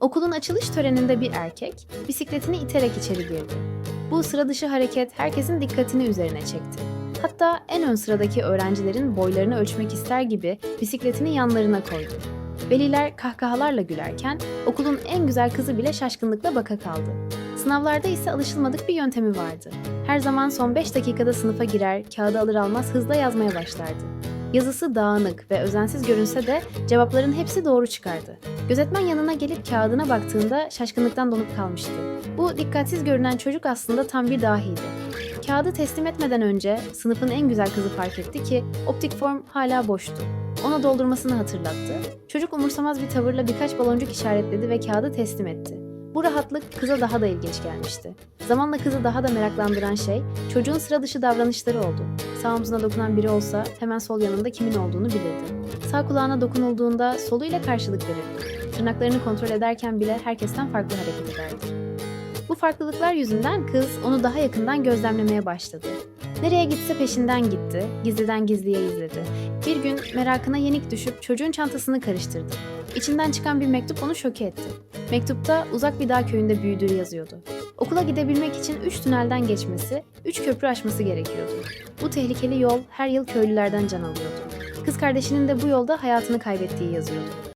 Okulun açılış töreninde bir erkek bisikletini iterek içeri girdi. Bu sıra dışı hareket herkesin dikkatini üzerine çekti. Hatta en ön sıradaki öğrencilerin boylarını ölçmek ister gibi bisikletini yanlarına koydu. Veliler kahkahalarla gülerken okulun en güzel kızı bile şaşkınlıkla baka kaldı. Sınavlarda ise alışılmadık bir yöntemi vardı. Her zaman son 5 dakikada sınıfa girer, kağıdı alır almaz hızla yazmaya başlardı. Yazısı dağınık ve özensiz görünse de cevapların hepsi doğru çıkardı. Gözetmen yanına gelip kağıdına baktığında şaşkınlıktan donup kalmıştı. Bu dikkatsiz görünen çocuk aslında tam bir dahiydi. Kağıdı teslim etmeden önce sınıfın en güzel kızı fark etti ki optik form hala boştu. Ona doldurmasını hatırlattı. Çocuk umursamaz bir tavırla birkaç baloncuk işaretledi ve kağıdı teslim etti. Bu rahatlık kıza daha da ilginç gelmişti. Zamanla kızı daha da meraklandıran şey çocuğun sıra dışı davranışları oldu. Sağ omzuna dokunan biri olsa hemen sol yanında kimin olduğunu bilirdi. Sağ kulağına dokunulduğunda soluyla karşılık verirdi. Tırnaklarını kontrol ederken bile herkesten farklı hareket ederdi. Bu farklılıklar yüzünden kız onu daha yakından gözlemlemeye başladı. Nereye gitse peşinden gitti, gizliden gizliye izledi. Bir gün merakına yenik düşüp çocuğun çantasını karıştırdı. İçinden çıkan bir mektup onu şoke etti. Mektupta uzak bir dağ köyünde büyüdüğü yazıyordu. Okula gidebilmek için üç tünelden geçmesi, üç köprü aşması gerekiyordu. Bu tehlikeli yol her yıl köylülerden can alıyordu. Kız kardeşinin de bu yolda hayatını kaybettiği yazıyordu.